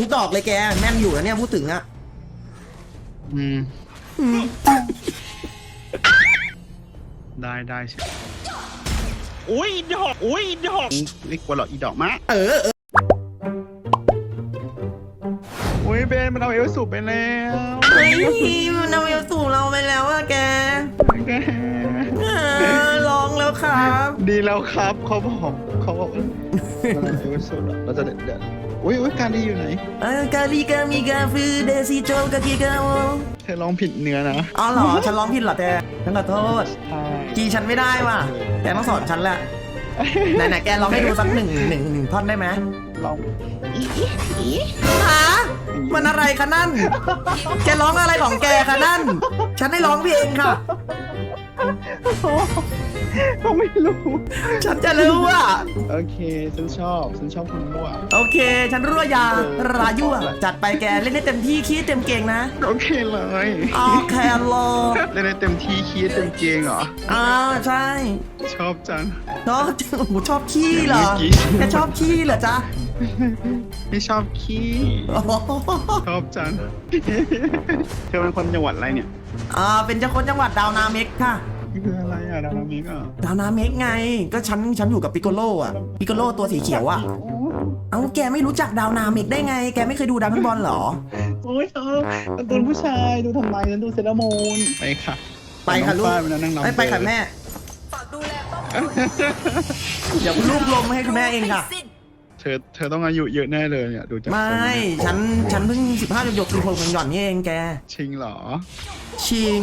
ทุกดอกเลยแกแม่นอยู่นะเนี่ยพูดถึงอะอืมอืมได้ได้ใช่อุ้ยดอกอุ้ยดอกไม่กลัวหรอกอีดอกมะเออเอออุ้ยเบนมันเอาเอลสูบไปแล้วเฮ้ยมันเอาเอลสู่เราไปแล้วอะแกแกเออลองแล้วครับ ดีแล้วครับเขาบอกเขาบอกว่ามันเอาเอลสูบอะเราจะเด็ดเด็ด อุ้ยอุ้ยการดีอยู่ไหนเออกาลีกามีกาฟือเดซิโจกากิกาโอเธอร้องผิดเนื้อนะอ๋อเหรอ ฉันร้องผิดเหรอแกฉันขอโทษ ใช่จีฉันไม่ได้ว่ะแกต้องสอนฉันแหละไหนไหนๆแกร้องให้ดูสักหนึ่งหนึ่งหนึ่งท่อนได้ไหมร้องฮะมันอะไรคะนั่น แกร้องอะไรของแกคะนั่น ฉันได้ร้องเพลงค่ะ เขาไม่รู้ ฉันจะรู้ว่าโอเค ฉันชอบ ฉันชอบคนรั่ว โอเค ฉันรั่วยารายั่วจัดไปแกเล่นได้เต็มที่คิดเต็มเก่งนะโอเคเลยโอเคโลเล่นได้เต็มที่คีดเต็มเกงเหรอ อ่าใช่ ชอบจังชอบโอ้โหชอบขี้เหรอเมื่อกี้แกชอบขี้เหรอจ๊ะไม่ชอบขี้โอ้โหชอบจัง เธอเป็นคนจังหวัดอะไรเนี่ย อ่าเป็นเจ้าคนจังหวัดดาวนาเม็กค่ะ คืออะไรอะดารามิกอะดาวนาเมกไง ก็ฉันฉันอยู่กับปิโกโลอะปิโกโลตัวสีเขียวอะเอ้าแกไม่รู้จักดาวนาเมกได้ไง แกไม่เคยดูดราก้อนบอลเหรอ โอ้ยชอบการ์ตูนผู้ชายดูทำไมฉันดูเซเลอรามูนไปค่ะไปค่ะลูกน้องฝ้ายมันนั่งรำไปไปค่ะแม่เดี๋ยวลูกลมให้คุณแม่เองค่ะ เธอเธอต้องอายุเยอะแน่เลยเนี่ยดูจากไม่ฉัน ฉันเพิ่งสิบห้าหยกๆสิบหกหย่อนๆนี่เองแก ชิงเหรอ ชิง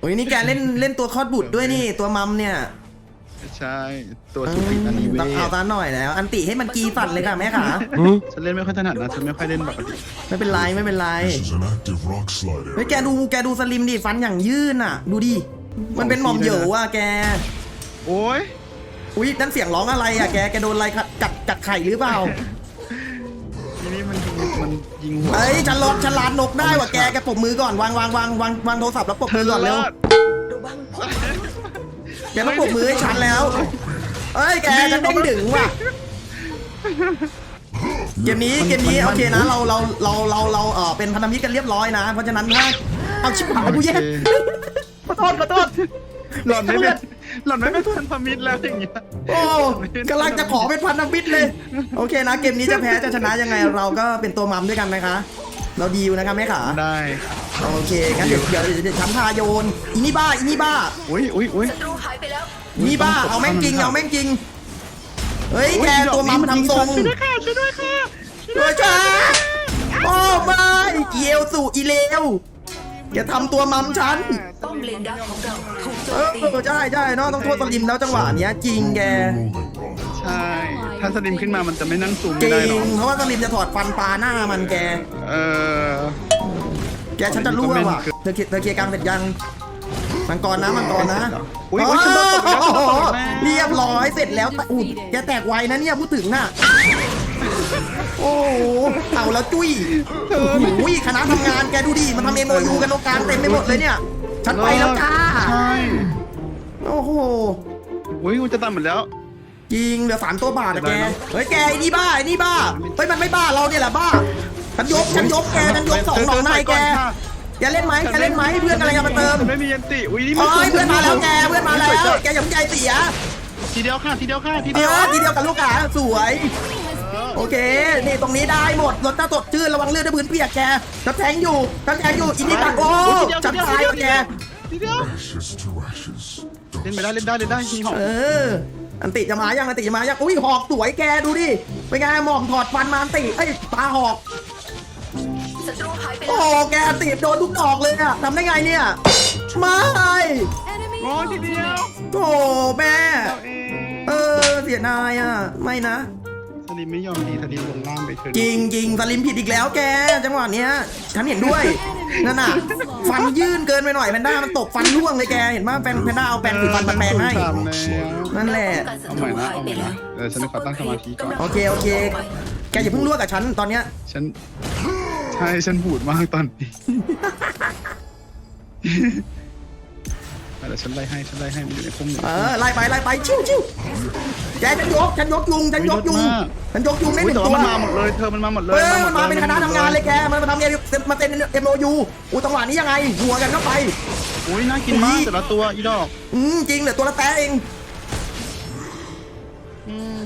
โอ้ยนี่แกเล่นเล่นตัวคลอดบุตรด้วยนี่ตัวมัมเนี่ยใช่ตัวสุตินันนิเวต้องเอาศตาหน่อยแล้ว อันติให้มันกีสั่นเลยค่ะแม่ขาฉันเล่นไม่ค่อยถนัดนะฉันไม่ค่อยเล่นปกติไม่เป็นไรไม่เป็นไร This is an active rock slide เฮ้ย area. แกดูแกดูสลิมดิฟันอย่างยื่นอะ ดูดิ มันเป็นหม่อมเหยวอะแก โอ้ย อุ้ยนั่นเสียงร้องอะไรอะแกแกโดนอะไรกัดกัดกัดไข่หรือเปล่าทีนี้มันยิงมันยิงหัวเอ้ยฉันลดฉลาดนกได้ว่ะแกแกปรบมือก่อนวางวางวางวางวางโทรศัพท์แล้วปรบมือก่อนเร็วแกต้องปรบมือให้ฉันแล้วเอ้ยแกฉันต้องดึงว่ะเกมนี้เกมนี้โอเคนะเราเราเราเราเราเออเป็นพันธมิตรกันเรียบร้อยนะ เพราะฉะนั้นถ้าเอาชิบหายกูแย่ขอโทษขอโทษ หล่อนไม่เป็นหล่อนไม่เป็นพันธมิตรแล้วอย่างเงี้ย โอ้กำลังจะขอเป็นพันธมิตรเลย โอเคนะ เกมนี้จะแพ้จะชนะยังไงเราก็เป็นตัวมัมด้วยกันนะคะ เราดีลนะคะแม่ขาได้โอเคงั้นเดี๋ยวเดี๋ยวเดี๋ยวฉันพาโยนอีนี่บ้าอีนี่บ้าอุ้ยอุ้ยอุ้ยศัตรูหายไปแล้วอีนี่บ้าเอาแม่งจริงเอาแม่งจริงเฮ้ยแกตัวมัมทำทรงช่วยด้วยค่ะช่วยด้วยค่ะด้วยจ้าโอ้ไม่เกียวสู่อีเลว แกทำตัวมัมฉันป้อมเลนดักของเราถูกโจเอมอตีใช่ใช่เนาะต้องโทษสลิมแล้วจังหวะเนี้ยจริงแก Rolling rock. ใช่ ถ้าสลิมขึ้นมามันจะไม่นั่งซูมจไม่ริได้หรอกงเพราะว่าสลิมจะถอดฟันปลาหน้ามันแก เออ แกฉันจะรั่วว่ะเธอเคลียร์เธอเคลียร์กลางเสร็จยังมังกรนะมังกรนะอุ้ยอุ้ยฉันโดนตบแล้วฉันโดนตบแล้ว เรียบร้อยเสร็จแล้วอุดแกแตกไวนะเนี่ยพูดถึงน่ะ โอ้โหเอาแล้วจุ้ยโอ้โหคณะทำงานแกดูดิมันทำเอ็มโอยูกันตรงกลางเต็มไปหมดเลยเนี่ย ฉันไปแล้วจ้า ใช่โอ้โหอุ้ยกูจะตัดหมดแล้วจริงเหลือสามตัวบาทอะแก เฮ้ยแกไอ้นี่บ้าไอ้นี่บ้า เฮ้ยมันไม่บ้าเราเนี่ยแหละบ้า ฉันยกฉันยกแกฉันยกสองหนองในแกแกเล่นไหมแกเล่นไหมเพื่อนอะไรกันมาเติม ไม่มียันติอุ้ยนี่โอ้ยเพื่อนมาแล้วแกเพื่อนมาแล้วแกอย่าเพิ่งใจเสีย ทีเดียวค่ะทีเดียวค่ะทีเดีเดียยววทีเดียวกับลูกค้าสวย โอเค นี่ตรงนี้ได้หมดรถตาตดชื่นระวังเลือดด้วยพื้นเปียกแกจับแทงอยู่จับแทงอยู่อินนี่ตัดโอ้จับตายว่ะแกทีเดียว Ashes to ashes. เล่นไปได้เล่นได้เล่นได้มีหอกเอออันติจะมายังอันติจะมายังอุ้ยหอกสวยแกดูดิเป็นไงหมอมถอดฟันมาอันติเอ้ยปลาหอกศัตรูหายไปโอ้แล้วแกอันติโดนทุกดอกเลยอะทำได้ไงเนี่ยไม่โอ้ทีเดียวโอ้แม่เอาเองเออเสียดายอะไม่นะส ลิมไม่ยอมดีสลิมลงล่างไปเถอะจริงจริงสลิมผิดอีกแล้วแก จังหวะเนี้ย ฉันเห็นด้วยนั่นน่ะ ฟันยื่นเกินไปหน่อยแพนด้ามันตกฟันร่วงเลยแกเห็นป่ะแพนแพนด้าเอาแปรงสีฟันมาแปรงให้ทำแล้วนั่นแหละป้องกันศัเอาตใหม่รูนะหายเอาใหม่นะไปแล้วเออฉันขอตั้งสมาธิก่อน โอเคโอเค แกอย่าเพิ่งลวกกับฉันตอนเนี้ย ฉันใช่ฉันบูดมากตอนนี้ เดี๋ยวฉันไล่ให้ฉันไล่ให้มันอยู่ในพุ่มอยู่เออไล่ไปไล่ไปชิวชิวแกฉันยกฉันยกยุงฉันยกยุงฉันยกยุงได้หอุ้ยนึ่งแต่ตัวว่ามันมาหมดเลยเธอมันมาหมดเลยเออหดมาเป็นคณะทำงานเลยแกมันมาทำเอ็มมาเป็นเอ็มโอยูอูจังหวะนี้ยังไงหัวกันเข้าไปอุ้ยน่ากินมากแต่ละตัวอีดอกอืมจริงเหลือตัวละแต้เองอืม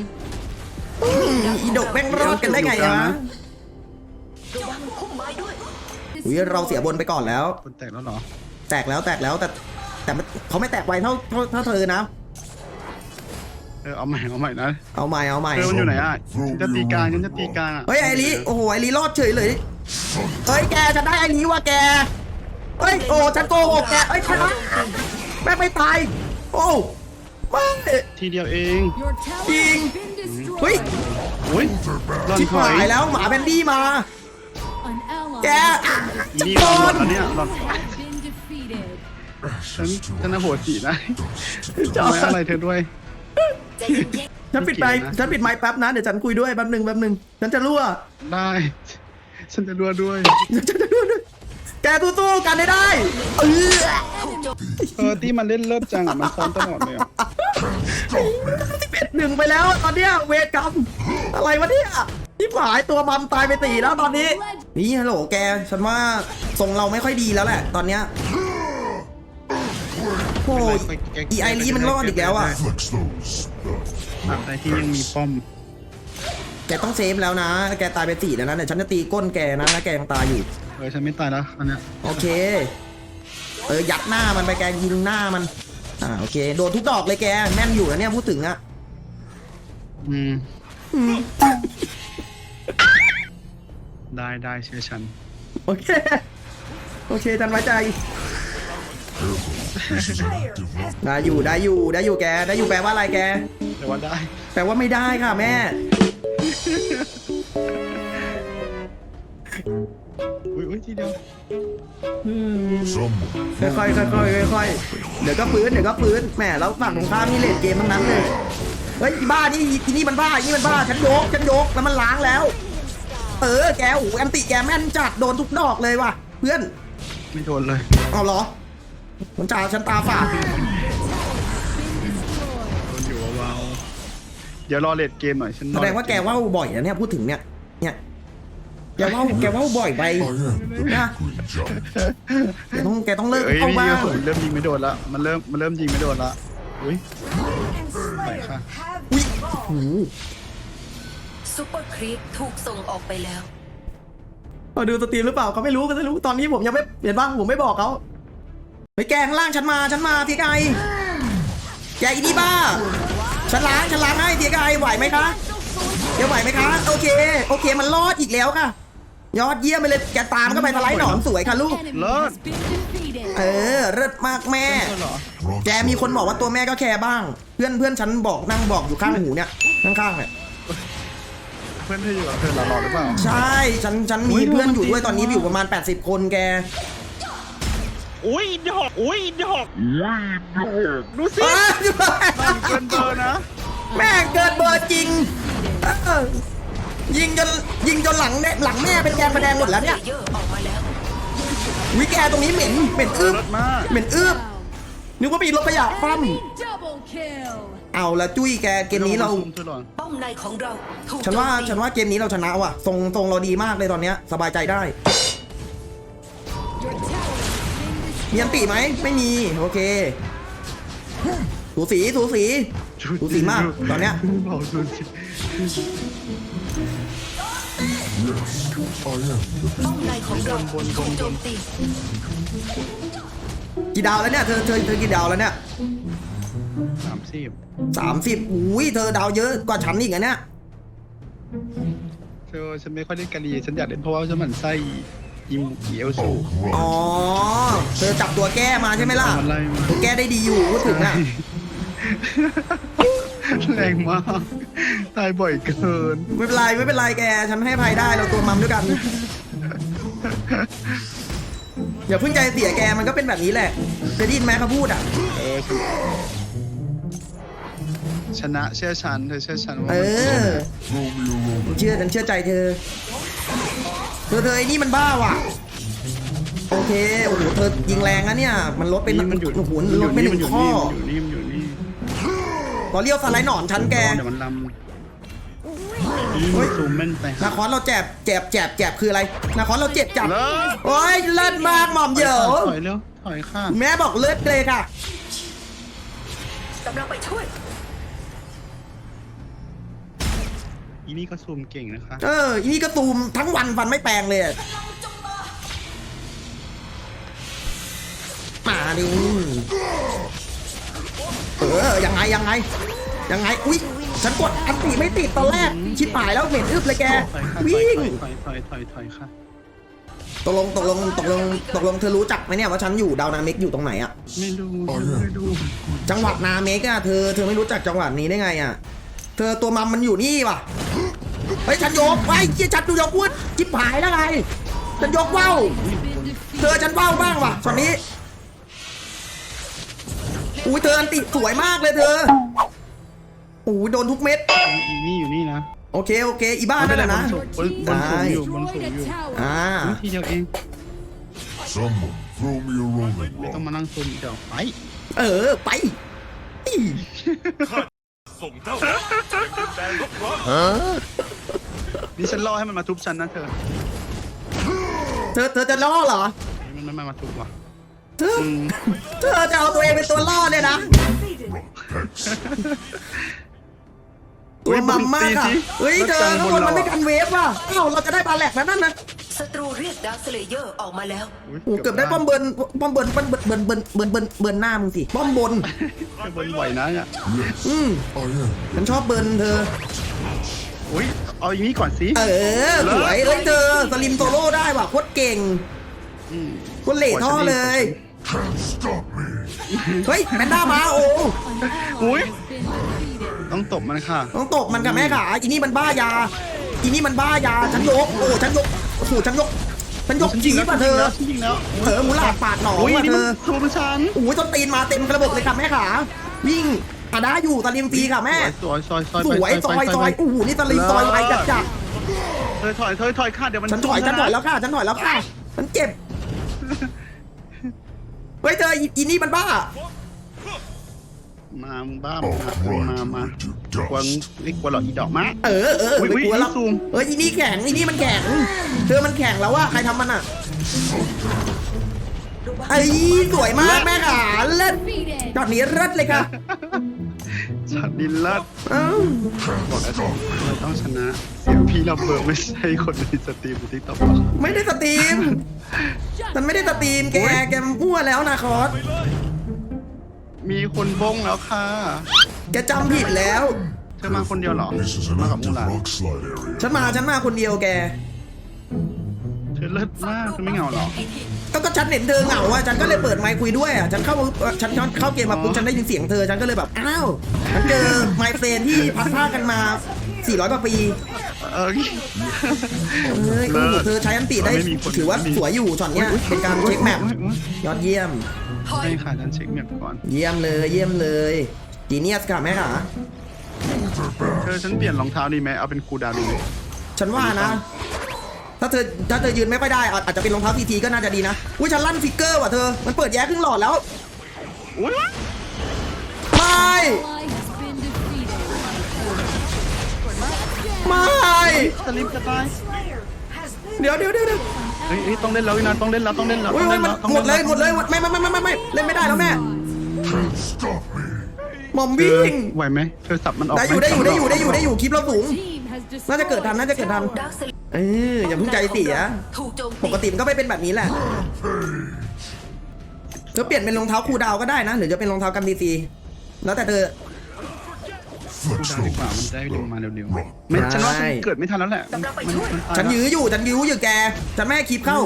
อีดกแม่งรอดกันได้ไงวะระวังพุ่มไม้ด้วยอุ้ยเราเสียบนไปก่อนแล้วคนแตกแล้วเหรอแตกแล้วแตกแล้วแต่ แต่มันเขาไม่แตกไวเท่าเท่าเท่าเธอนะ เออเอาใหม่เอาใหม่นะเอาใหม่เอาใหม่เธอมันอยู่ไหนอะฉันจะตีกลางฉันจะตีกลางอะเฮ้ยไอรีโอ้โหไอรีรอดเฉยเลยเฮ้ยแกฉันได้ไอรีว่ะแกเฮ้ยโอ้ฉันโกหกแกเฮ้ยชนะแม่งไม่ตายโอ้ไม่ทีเดียวเอง Your tower Ding. has been destroyed. เฮ้ยอุ้ยรอนชิบถอหายยแล้วหมาแบนดี้มา An ally แกอีจะนี่โดรอนหมดนแล้วเนี่ยรอน has been defeated. ฉัน Ashes to ฉันน่าโหดสีนะ dust. จะไม่อะไรเธอด้วย ใจเย็นฉันปิดไมค์ฉันปิดไมค์แป๊บนะ เดี๋ยวฉันคุยด้วยแป๊บหนึ่งแป๊บหนึ่งฉันจะรั่ว ได้ ฉันจะรัวด้วย ฉันจะรั่วด้วยแกสู้ๆกันได้ได้เออเออที่มันเล่นเลิศจังอะมันซ้อมตลอดเลยอะเป็ดหนึ่งไปแล้วตอนเนี้ยเวทกรรมอะไรวะเนี่ยที่หายตัวมัมตายไปสี่แล้วตอนนี้ นี่ฮัลโหลแก ฉันว่าทรงเราไม่ค่อยดีแล้วแหละ ตอนเนี้ย โอ้ยอีไอรีมันรอดอีกแล้วอะ Flex those. อะแต่ที่ยังมีป้อม แกต้องเซฟแล้วนะ แกตายไปสี่แล้วนะเดี๋ยวฉันจะตีก้นแกนะนะแกยังตายอยู่เออฉันไม่ตายแล้วอันเนี้ยโอเค เออยัดหน้ามันไปแกยิงหน้ามันอ่าโอเคโดนทุกดอกเลยแกแม่นอยู่นะเนี่ยพูดถึงอะอืมได้ได้เชื่อฉัน โอเค โอเคจันไว้ใจ This is an active rock. ได้อยู่ได้อยู่ได้อยู่แกได้อยู่แปลว่าอะไรแก แต่ว่าได้แปลว่าไม่ได้ค่ะแม่ อุ้ยอุ้ยทีเดียว Someone ค่อยๆค่อยๆค่อยๆเดี๋ยวก็ฟื้นเดี๋ยวก็ฟื้นแหมแล้วฝั่งตรงข้ามนี่เลดเกมทั้งนั้นเลยเฮ้ยอีบ้านี่อีนี่มันบ้าอีนี่มันบ้าฉันโยกฉันโยกแล้วมันล้างแล้ว เออแกโอ้โหแอนติแกแม่นจัดโดนทุกดอกเลยว่ะ เพื่อนไม่โดนเลยเอาเหรอ มันจ่าฉันตาฝาดโดนอยู่เบาๆเดี๋ยวรอเลดเกมหน่อยฉันรแสอดงว่าแกว่าวบ่อยนะเนี่ยพูดถึงเนี่ย เนี่ย แกว่าวแกว่าวบ่อยไป I am the Yeah. green giant. แกต้องแกต้องเลิกเอ้ยเอานี่บ้างโอ้โหเริ่มยิงไม่โดนละมันเริ่มมันเริ่มยิงไม่โดนละอุ้ยไปค่ะอุ้ยโอ้โหซุปเปอร์ครีปถูกส่งออกไปแล้วเอาดูสตรีมหรือเปล่าเขาไม่รู้เขาไม่รู้ตอนนี้ผมยังไม่เห็นบ้างผมไม่บอกเขา ไปแกข้างล่างฉันมาฉันมาทีไกแกอีนี่บ้าฉันล้างฉันล้างให้ทีไกไหวไหมคะแกไหวไหมคะโอเคโอเคมันรอดอีกแล้วค่ะ ยอดเยี่ยมไปเลยแกตามเข้าไปสไลด์หนอนสวยค่ะลูก Enemy Lord. has been defeated. เออเลิศมากแม่เหรอ Rock แกมีคนบอกว่าตัวแม่ก็แคร์บ้าง เพื่อนเพื่อนฉันบอกนั่งบอกอยู่ข้างหูเนี่ยข้างๆเนี่ยเพื่อนเธออยู่กับเธอหล่อๆหรือเปล่าใช่ฉันฉันมีอุ๊ยเพื่อนอยู่ด้วยโรแมนติกตอนนี้อยู่ประมาณ 80 คนแก อุ้ยดอกอุ้ยดอกดูสิอ้าวเกินเบอร์นะ แม่งเกินเบอร์จริงเออยิงจนยิงจนหลังเนี่ยหลังแม่เป็นแกนประแดงหมดแล้วเนี่ยเลเยอร์ออกมาแล้ววิแกตรงนี้เหม็นเหม็นอึบรถมาก เหม็นอึบนึกว่ามีรถขยะปั้ม Enemy double kill. เอาละจุ้ยแกเกมนี้เราเธอหล่อป้อมในของเราถูกฉันว่าโจมตีฉันว่าเกมนี้เราชนะว่ะทรงทรงเราดีมากเลยตอนเนี้ยสบายใจได้ มีอันติไหมไม่มีโอเคสูสีสูสีดูสิมากตอนเนี้ยบอกดูสิ I am the ป้อมในของเราถูกโจมตีกี่ดาวแล้วเนี่ยเธอเธอเธอกี่ดาวแล้วเนี่ยสามสิบสามสิบอุ้ยเธอดาวเยอะกว่าฉันอีกอะเนี่ยเธอฉันไม่ค่อยเล่นกะลีฉันอยากเล่นเพราะว่าฉันหมั่นไส้ ยิมเกียวสู Hulk อ๋อ runs. เธอจับตัวแก้มาใช่ไหมล่ะ มันไล่มาตัวแก้ได้ดีอยู่พูดถึงอะ แรงมากตายบ่อยเกิน ไม่เป็นไรไม่เป็นไรแก ฉันให้ภัยได้เราตัวมัมด้วยกัน อย่าเพิ่งใจเสียแกมันก็เป็นแบบนี้แหละเคยได้ยินไหมเขาพูดอะ เออชนะเชื่อฉันเธอเชื่อฉันว่าเอมันอ Throw me a roman. เชื่อฉันเชื่อใจเธอ เธอเธอไอ้นี่มันบ้าว่ะ โอเค โอ้โห เธอยิงแรงนะเนี่ย มันลดไปนี่มันอยู่โอ้โหลดไปหนึ่งข้อมันอยู่นี่มันอยู่นี่ตอเลี้ยวสไลด์หนอนชั้นแกเดี๋ยวมันลำนี่มันซูมแม่นไปนาคอนเราแจบแจบแจบแจบคืออะไรนาคอนเราเจ็บจับเลิศโอ้ยเลิศมากหม่อมเหยวถอยเร็วถอยค่ะแม่บอกเลิศเลยค่ะกำลังไปช่วย อีนี่ก็ซูมเก่งนะคะ เอออีนี่ก็ตูมทั้งวันฟันไม่แปลงเลยอะมาดิเออ ยังไงยังไง ยังไง อุ้ยฉันกดอันตีไม่ติดตอนแรก ชิบหายแล้วเหม็นอึบเลยแก ถอยค่ะวิ่ง ถอยถอยถอยถอยถอยค่ะ ตกลงตกลงตกลงตกลงเธอรู้จักไหมเนี่ยว่าฉันอยู่ดาวนาเมกอยู่ตรงไหนอะไม่ดูไม่ดูจังหวัดนาเมกอะเธอเธอไม่รู้จักจังหวัดนี้ได้ไงอะเธอตัวมัมมันอยู่นี่ว่ะ เฮ้ยฉันยกไว้เจี๊ยฉันดูยกวุ้นชิบหายแล้วไงฉันยกว่าว Been เธอฉันว่าวบ้างว่ะช็อตนี้อุ้ยเธออันติสวยมากเลยเธอโอ้ยโดนทุกเม็ดอีนี่อยู่นี่นะโอเคโอเคอีบ้านั่นแหละนะบนบนสูงอยู่บนสู destroyed งอยู่ a tower. อ่าทีเดียวเอง Someone throw me a rolling ไม่ต้อง rock. มานั่งซูมเดี๋ยวไปเออไปอี นี่ฉันล่อให้มันมาทุบฉันนะเธอเธอเธอจะล่อเหรอ มันไม่มาทุบว่ะเธอเธอจะเอาตัวเองเป็นตัวล่อเนี่ยนะ ตัวมัมมากอะเฮ้ยเธอข้างบนมันไม่กันเวฟว่ะเอ้าเราจะได้บาแลกแล้วนั่นนะศัตรูเรียกดาร์คสเลเยอร์ออกมาแล้วโอ้เกือบได้ป้อมเบิร์นป้อมเบิร์นป้อมเบิร์นเบิร์นเบิร์นเบิร์นเบิร์นเบิร์นหน้ามึงสิป้อมบนบนไหวนะเนี่ยอืม I am. ฉันชอบเบิร์นเธอ อุ้ยเอาอย่างนี้ก่อนสิ เออสวยเอ้ยเธอสลิมโซโล่ได้ว่ะโคตรเก่งมโคตรเหล่ท่อเลย Can't stop me. เฮ้ยแพนด้ามาโอ้ An ally Ui. has been defeated. ต้องตบมันค่ะ ต้องตบมันกับแม่ขาอีนี่มันบ้ายา อีนี่มันบ้ายาฉันยกโอ้ฉันยกโอ้โหฉันยกฉันยกจีบอะเธอฉันยิงแล้วเผลอมูหลาดปาดหนองโอ้ยว่ะนี่เธมันอซูมฉันโอ้ยต้นตีนมาเต็มกระบอกเลยค่ะแม่ขาวิ่ง อาด้าอยู่ตะลิมฟรีค่ะแม่ สวยซอยซอยสวยซอยซอยโอ้โหนี่ตะลิมซอยไวจัดจัดเธอถอยเธอถอยค่ะเดี๋ยวมันฉันถอยฉันถอยแล้วค่ะฉันถอยแล้วค่ะฉันเจ็บเฮ้ยเธออีอีนี่มันบ้า มามึงบ้า Oh, มามา มา grind me to กวาง dust. ไอ้กวางหลอกอีดอกมะเออเอออุ๊ยไม่กลัวแล้วอุ๊ยซูมเอออีนี่แข็งอีนี่มันแข็งเธอมันแข็งแล้วว่าใครทำมันอะ ไอ้สวยมากแม่ขาเล่น Defeated. จอดนี้เลิศเลยค่ะช็อตดินลัดเอ้า Can't stop me. เราต้องชนะเสียงพี่เราเบิร์ไม่ใช่คนในสตรีมหรือที่ตบหรอกไม่ได้สตรีมฉันไม่ได้สตรีมแกแกมั่วแล้วนะคอสมีคนบงแล้วค่ะ แกจำผิดแล้ว เธอมาคนเดียวเหรอ This is an มากับมู active ลา rock slide area. ฉันมาฉันมาคนเดียวแก เธอเลิศมากเธอไม่เหงาเหรอ ก็ก็ฉันเห็นเธอเหงาอะฉันก็เลยเปิดไมค์คุยด้วยอะฉันเข้าฉันฉันเข้าเกมมาปุ๊บฉันได้ยินเสียงเธอฉันก็เลยแบบอ้าวฉันเจอไมค์เฟรนที่พัดผ้ากันมา 400กว่าปีเออเอ้ยโอ้โหเธอใช้อันติได้ไม่มีคนถือว่าสวยอยู่ช็อตเนี้ยเป็นการเช็คแมปอุ๊ยอุ๊ยยอดเยี่ยมถอยใช่ค่ะฉันเช็คแมปก่อนเยี่ยมเลยเยี่ยมเลยจีเนียสค่ะแม่ขาเธอฉันเปลี่ยนรองเท้าดีไหมเอาเป็นคูลดาวน์ดีไหมฉันว่านะ ถ้าเธอถ้าเธอยืนไม่ค่อยได้อาอาจจะเป็นรองเท้าทีทีก็น่าจะดีนะอุ้ยฉันลั่นฟิกเกอร์ว่ะเธอมันเปิดแย้ครึ่งหลอดแล้วอุ้ยไม่ Ally has been defeated. ไม่สลิปจะตายเดี๋ยวเดี๋ยวเดี๋ยวเดี๋ยวเฮ้ยเฮ้ยต้องเล่นแล้ววินาต้องเล่นแล้วต้องเล่นแล้วอุ้ยต้องอุ้ยเล่นมันแล้วต้องหมดเลยหมดเลยหมดไม่ไม่ไม่ไม่ไม่เล่นไม่ได้แล้วแม่ Can't stop me. หม่อมวิ่งไหวไหมเธอสับมันออกได้อยู่ได้อยู่ได้อยู่ได้อยู่ได้อยู่คลิปเราสูง Team has น่าจะเกิดทัน destroyed. น่าจะเกิดทันดาร์คส เลเอออย่าเพิ่งใจเสีย ถูกโจมปกติมันก็ไม่เป็นแบบนี้แหละเธอเปลี่ยนเป็นรองเท้าคูลดาวน์ก็ได้นะ หรือจะเป็นรองเท้ากันดีซีแล้วแต่เธอคูล Flex ดาวน์ดีกว่ามัน those. ได้ลงมาเร็วๆไม่ฉันว่าฉันเกิดไม่ทันแล้วแหละมันมันตาฉันยื้ออยู่ฉันยื้ออยู่แกฉันไม่ให้คลิปเข้า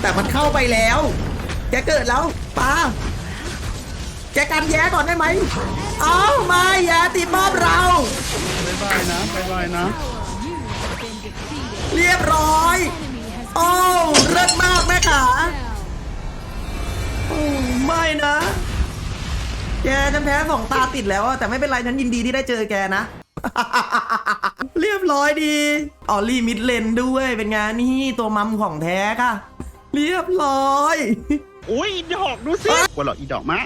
แต่มันเข้าไปแล้ว แกเกิดแล้วปาแกกันแย้ก่อนได้ไหม เอ้าไม่แย้ตีมอบเราบายบายนะบายบายนะ เรียบร้อย Enemy has โอ้เลิศมากแม่ขา down. โอ้ไม่นะแกฉันแพ้สองตาติดแล้วอะแต่ไม่เป็นไรฉันยินดีที่ได้เจอแกนะ เรียบร้อยดีออลลี่มิดเลนด้วยเป็นไงานนี่ตัวมัมของแท้ค่ะ เรียบร้อย อุ้ยดอกดูสิกว่าหรออีดอกมะ